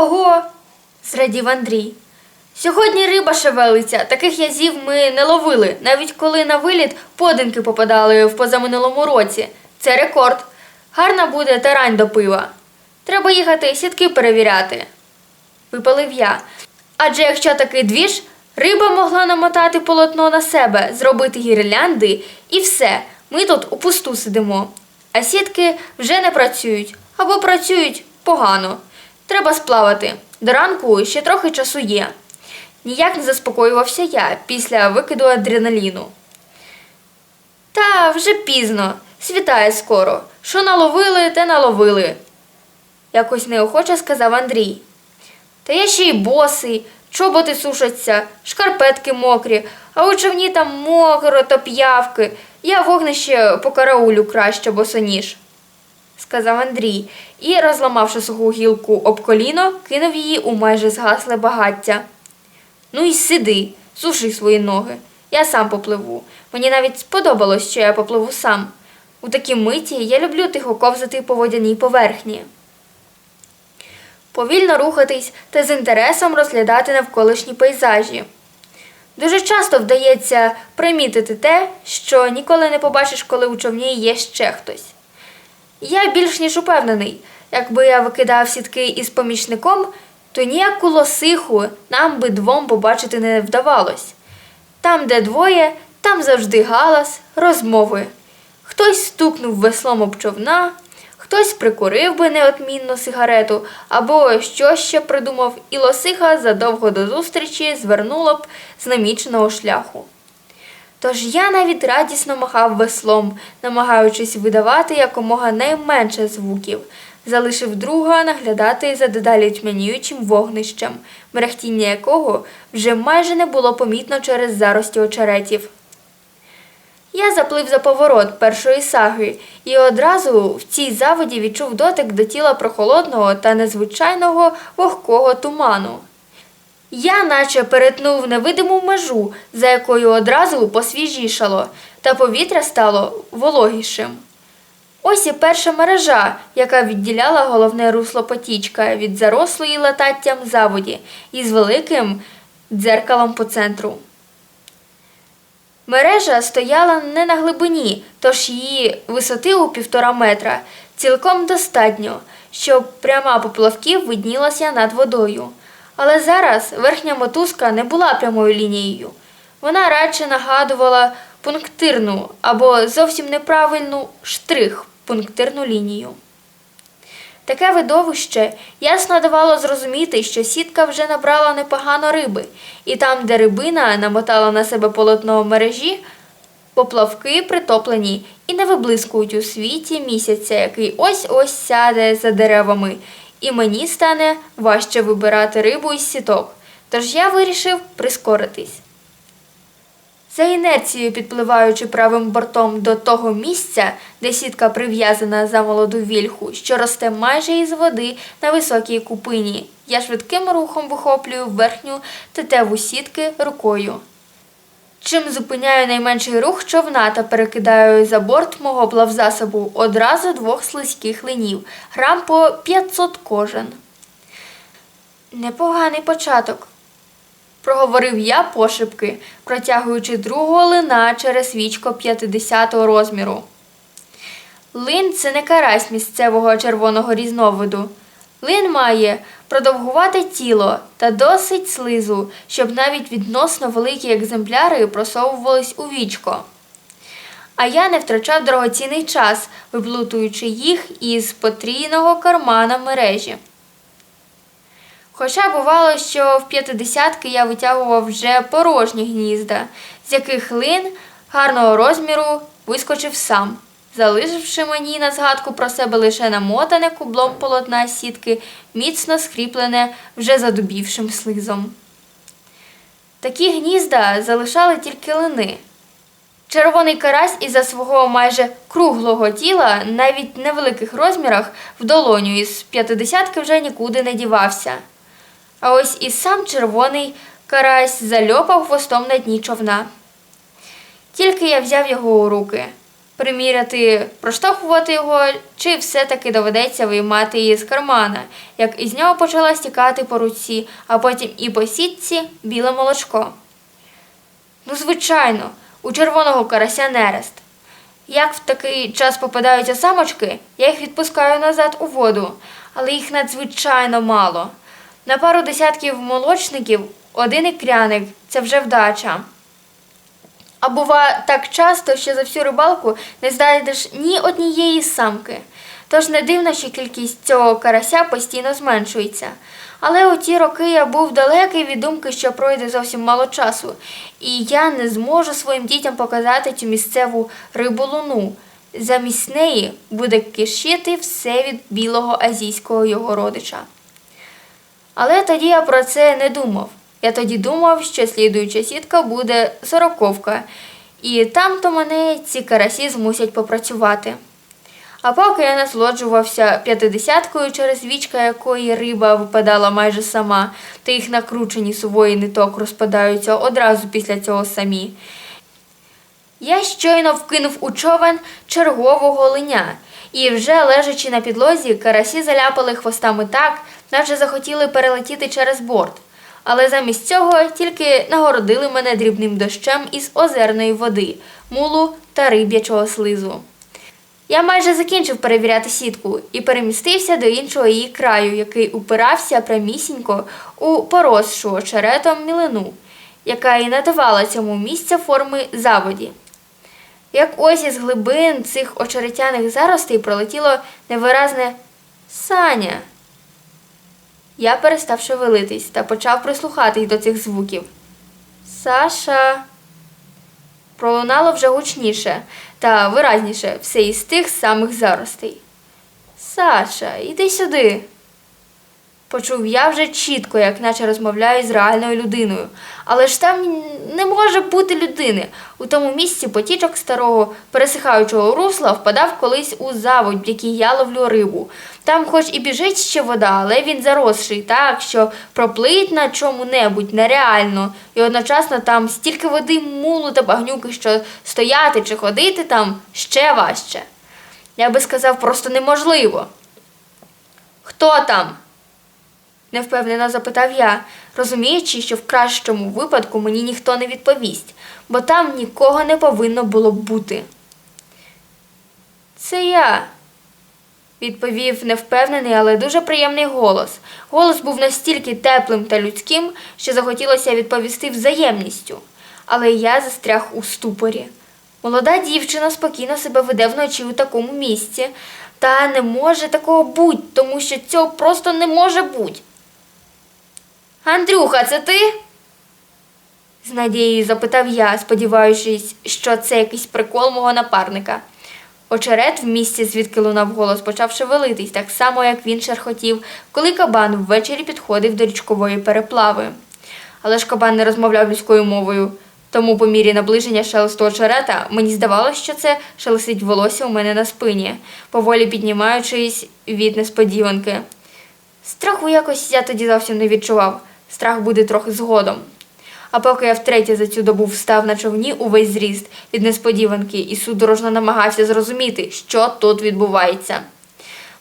Ого! зрадів Андрій. Сьогодні риба шевелиться, таких язів ми не ловили, навіть коли на виліт подинки попадали в позаминулому році. Це рекорд. Гарна буде тарань до пива. Треба їхати сітки перевіряти. Випалив я. Адже якщо такий двіж, риба могла намотати полотно на себе, зробити гірлянди і все. Ми тут у пусту сидимо. А сітки вже не працюють або працюють погано. Треба сплавати. До ранку ще трохи часу є. Ніяк не заспокоювався я після викиду адреналіну. Та вже пізно, світає скоро. Що наловили, те наловили, якось неохоче сказав Андрій. Та я ще й босий, чоботи сушаться, шкарпетки мокрі, а у човні там мокро та п'явки. Я вогнище по караулю краще босоніж, сказав Андрій і, розламавши суху гілку об коліно, кинув її у майже згасле багаття. Ну і сиди, суши свої ноги. Я сам попливу. Мені навіть сподобалось, що я попливу сам. У такій миті я люблю тихо ковзати по водяній поверхні. Повільно рухатись та з інтересом розглядати навколишні пейзажі. Дуже часто вдається примітити те, що ніколи не побачиш, коли у човні є ще хтось. Я більш ніж упевнений, якби я викидав сітки із помічником, то ніяку лосиху нам би двом побачити не вдавалось. Там, де двоє, там завжди галас, розмови. Хтось стукнув веслом об човна, хтось прикурив би неотмінно сигарету, або що ще придумав, і лосиха задовго до зустрічі звернула б з наміченого шляху. Тож я навіть радісно махав веслом, намагаючись видавати якомога найменше звуків, залишив друга наглядати за дедалі тьмяніючим вогнищем, мерехтіння якого вже майже не було помітно через зарості очеретів. Я заплив за поворот першої саги і одразу в цій заводі відчув дотик до тіла прохолодного та незвичайного вогкого туману. Я наче перетнув невидиму межу, за якою одразу посвіжішало, та повітря стало вологішим. Ось і перша мережа, яка відділяла головне русло потічка від зарослої лататтям заводі із великим дзеркалом по центру. Мережа стояла не на глибині, тож її висоти у півтора метра цілком достатньо, щоб пряма поплавків виднілася над водою. Але зараз верхня мотузка не була прямою лінією. Вона радше нагадувала пунктирну або зовсім неправильну штрих пунктирну лінію. Таке видовище ясно давало зрозуміти, що сітка вже набрала непогано риби, і там, де рибина намотала на себе полотно мережі, поплавки притоплені і не виблискують у світі місяця, який ось-ось сяде за деревами, і мені стане важче вибирати рибу із сіток. Тож я вирішив прискоритись. За інерцією підпливаючи правим бортом до того місця, де сітка прив'язана за молоду вільху, що росте майже із води на високій купині, я швидким рухом вихоплюю верхню тетеву сітки рукою. Чим зупиняю найменший рух човна та перекидаю за борт мого плавзасобу одразу двох слизьких линів, грам по 500 кожен. Непоганий початок проговорив я пошепки, протягуючи другого лина через вічко 50-го розміру. Лин це не карась місцевого червоного різновиду. Лин має продовгувате тіло та досить слизу, щоб навіть відносно великі екземпляри просовувались у вічко. А я не втрачав дорогоцінний час, виплутуючи їх із потрійного кармана мережі. Хоча бувало, що в п'ятидесятки я витягував вже порожні гнізда, з яких лин гарного розміру вискочив сам, залишивши мені на згадку про себе лише намотане кублом полотна сітки, міцно скріплене вже задубівшим слизом. Такі гнізда залишали тільки лини. Червоний карась із-за свого майже круглого тіла, навіть невеликих розмірах, в долоню із п'ятидесятки вже нікуди не дівався. А ось і сам червоний карась зальопав хвостом на дні човна. Тільки я взяв його у руки. Приміряти, проштовхувати його, чи все-таки доведеться виймати її з кармана, як із нього почала стікати по руці, а потім і по сітці біле молочко. Ну, звичайно, у червоного карася нерест. Як в такий час попадаються самочки, я їх відпускаю назад у воду, але їх надзвичайно мало. На пару десятків молочників один ікряник це вже вдача. А бува так часто, що за всю рибалку не знайдеш ні однієї самки. Тож не дивно, що кількість цього карася постійно зменшується. Але у ті роки я був далекий від думки, що пройде зовсім мало часу, і я не зможу своїм дітям показати цю місцеву рибу луну. Замість неї буде кишіти все від білого азійського його родича. Але тоді я про це не думав. Я тоді думав, що слідуюча сітка буде сороковка, і там то мене ці карасі змусять попрацювати. А поки я насолоджувався п'ятидесяткою, через вічка якої риба випадала майже сама, та їх накручені сувої ниток розпадаються одразу після цього самі. Я щойно вкинув у човен чергового линя, і вже лежачи на підлозі, карасі заляпали хвостами так, наче захотіли перелетіти через борт. Але замість цього тільки нагородили мене дрібним дощем із озерної води, мулу та риб'ячого слизу. Я майже закінчив перевіряти сітку і перемістився до іншого її краю, який упирався прямісінько у поросшу очеретом мілину, яка і надавала цьому місця форми заводі. Як ось із глибин цих очеретяних заростей пролетіло невиразне Саня. Я перестав шевелитись та почав прислухатись до цих звуків. Саша. Пролунало вже гучніше та виразніше все із тих самих заростей. Саша, іди сюди. Почув я вже чітко, як наче розмовляю з реальною людиною. Але ж там не може бути людини. У тому місці потічок старого пересихаючого русла впадав колись у заводь, в якій я ловлю рибу. Там хоч і біжить ще вода, але він заросший так, що проплить на чому-небудь нереально, і одночасно там стільки води, мулу та багнюки, що стояти чи ходити там ще важче. Я би сказав, просто неможливо. Хто там? Невпевнено запитав я, розуміючи, що в кращому випадку мені ніхто не відповість, бо там нікого не повинно було б бути. Це я, відповів невпевнений, але дуже приємний голос. Голос був настільки теплим та людським, що захотілося відповісти взаємністю. Але я застряг у ступорі. Молода дівчина спокійно себе веде вночі у такому місці, та не може такого бути, тому що цього просто не може бути. Андрюха, це ти? з надією запитав я, сподіваючись, що це якийсь прикол мого напарника. Очерет в місці, звідки лунав голос, почав шевелитись, так само, як він шерхотів, коли кабан ввечері підходив до річкової переплави. Але ж кабан не розмовляв людською мовою, тому по мірі наближення шелесту очерета мені здавалося, що це шелестить волосся у мене на спині, поволі піднімаючись від несподіванки. Страху якось я тоді зовсім не відчував. Страх буде трохи згодом. А поки я втретє за цю добу встав на човні увесь зріст від несподіванки і судорожно намагався зрозуміти, що тут відбувається.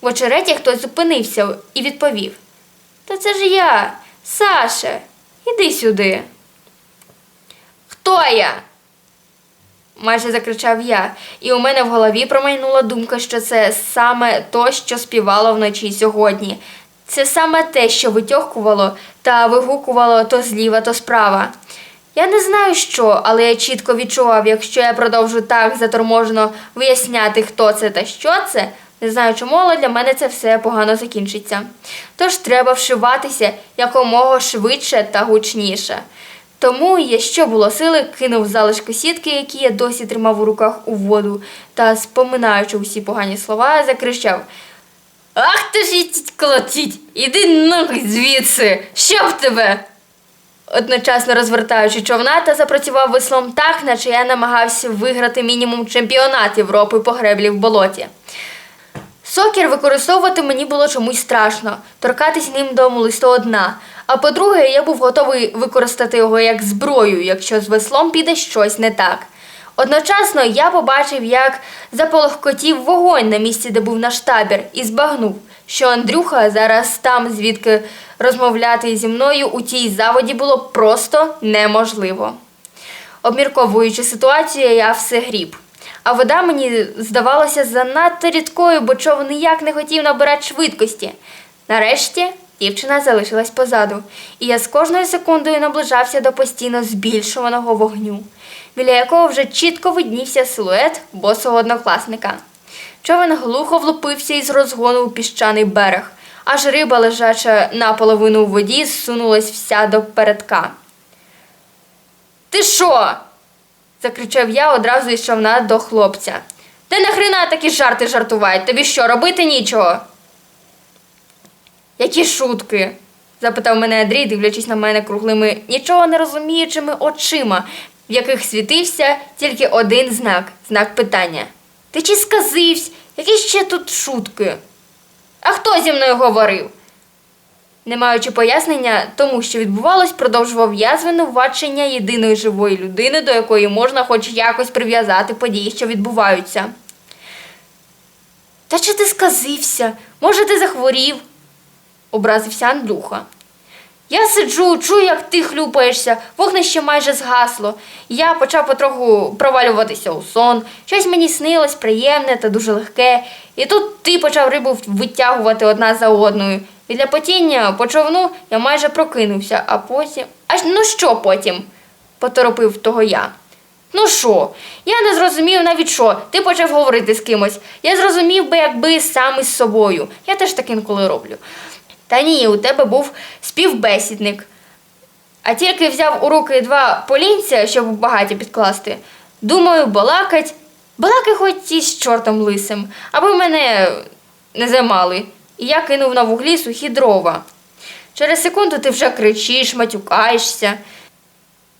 В очереті хтось зупинився і відповів: Та це ж я, Саша, іди сюди. Хто я? майже закричав я, і у мене в голові промайнула думка, що це саме то, що співало вночі сьогодні. Це саме те, що витьохкувало та вигукувало то зліва, то справа. Я не знаю що, але я чітко відчував, якщо я продовжу так заторможено виясняти, хто це та що це, не знаю чому, але для мене це все погано закінчиться. Тож треба вшиватися якомога швидше та гучніше. Тому я, що було сили, кинув залишки сітки, які я досі тримав у руках у воду, та, споминаючи усі погані слова, закричав Ах ти ж їсть колотіть! Іди ноги звідси! Що в тебе? Одночасно розвертаючи човна та запрацював веслом так, наче я намагався виграти мінімум чемпіонат Європи по греблі в болоті. Сокір використовувати мені було чомусь страшно, торкатись ним дому лише то одна. А по-друге, я був готовий використати його як зброю, якщо з веслом піде щось не так. Одночасно я побачив, як заполохкотів вогонь на місці, де був наш табір, і збагнув, що Андрюха зараз там, звідки розмовляти зі мною у тій заводі було просто неможливо. Обмірковуючи ситуацію, я все гріб. А вода мені здавалася занадто рідкою, бо човен ніяк не хотів набирати швидкості. Нарешті дівчина залишилась позаду, і я з кожною секундою наближався до постійно збільшуваного вогню, біля якого вже чітко виднівся силует босого однокласника. Човен глухо влупився із розгону у піщаний берег, аж риба, лежача наполовину у воді, зсунулась вся до передка. Ти що? закричав я одразу із човна до хлопця. Ти нахрена такі жарти жартувають? Тобі що, робити нічого? Які шутки? запитав мене Андрій, дивлячись на мене круглими, нічого не розуміючими очима, в яких світився тільки один знак знак питання. Ти чи сказився? Які ще тут шутки? А хто зі мною говорив? Не маючи пояснення тому, що відбувалось, продовжував я звинувачення єдиної живої людини, до якої можна хоч якось прив'язати події, що відбуваються. Та чи ти сказився? Може, ти захворів? образився Андрюха. Я сиджу, чую, як ти хлюпаєшся, вогнище майже згасло. Я почав потроху провалюватися у сон. Щось мені снилось приємне та дуже легке. І тут ти почав рибу витягувати одна за одною. І для потіння по човну я майже прокинувся, а потім. Аж ну що потім? поторопив того я. Ну що? Я не зрозумів навіть що. Ти почав говорити з кимось. Я зрозумів би, якби сам із собою. Я теж так інколи роблю. Та ні, у тебе був співбесідник. А тільки взяв у руки два полінця, щоб багаті підкласти. Думаю, балакать. Балакай хоч і з чортом лисим, аби мене не замали. І я кинув на вуглі сухі дрова. Через секунду ти вже кричиш, матюкаєшся.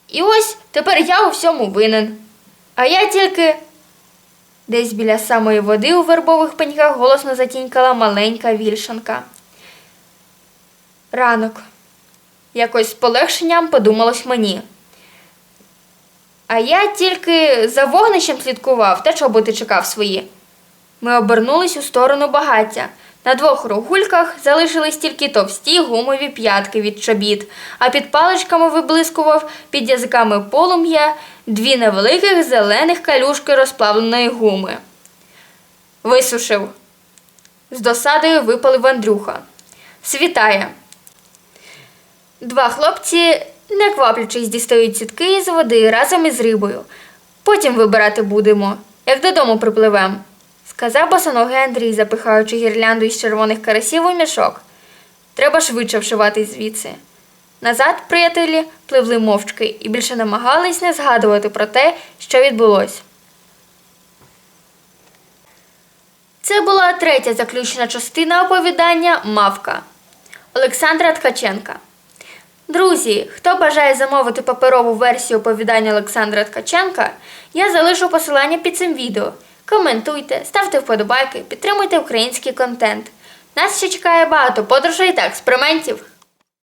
І ось тепер я у всьому винен. А я тільки. Десь біля самої води у вербових пеньках голосно затінькала маленька вільшанка. Ранок. Якось з полегшенням подумалось мені. А я тільки за вогнищем слідкував, та чоботи чекав свої. Ми обернулись у сторону багаття. На двох рогульках залишились тільки товсті гумові п'ятки від чобіт, а під паличками виблискував під язиками полум'я дві невеликих зелених калюшки розплавленої гуми. Висушив. З досадою випалив Андрюха. Світає. Два хлопці, не кваплячись, дістають сітки з води разом із рибою. Потім вибирати будемо, як додому припливем, сказав босоногий Андрій, запихаючи гірлянду із червоних карасів у мішок. Треба швидше вшиватись звідси. Назад приятелі пливли мовчки і більше намагались не згадувати про те, що відбулось. Це була третя заключна частина оповідання Мавка Олександра Ткаченка. Друзі, хто бажає замовити паперову версію оповідання Олександра Ткаченка, я залишу посилання під цим відео. Коментуйте, ставте вподобайки, підтримуйте український контент. Нас ще чекає багато подорожей та експериментів.